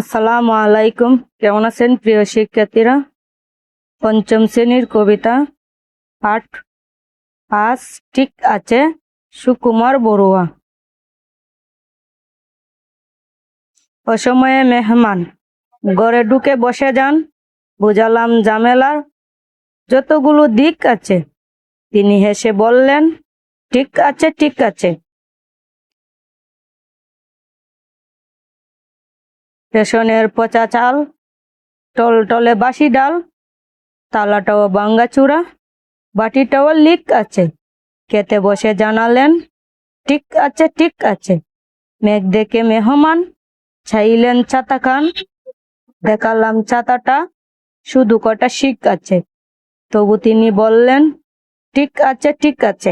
আসসালামু আলাইকুম। কেমন আছেন প্রিয় শিক্ষার্থীরা? পঞ্চম শ্রেণির কবিতা, পাঠ পাঁচ, ঠিক আছে, সুকুমার বড়ুয়া। অসময়ে মেহমান, ঘরে ঢুকে বসে যান, বুঝালাম জামেলার যতগুলো দিক আছে। তিনি হেসে বললেন, ঠিক আছে ঠিক আছে। রেশনের পচা চাল, টলটলে বাসি ডাল, তালাটাও বাঙ্গা চূড়া, বাটিটাও লিক আছে। খেতে বসে জানালেন, ঠিক আছে ঠিক আছে। মেঘ দেখে মেহমান, ছাইলেন ছাতা খান। দেখালাম ছাতাটা, শুধু কটা শিক আছে। তবু তিনি বললেন ঠিক আছে ঠিক আছে।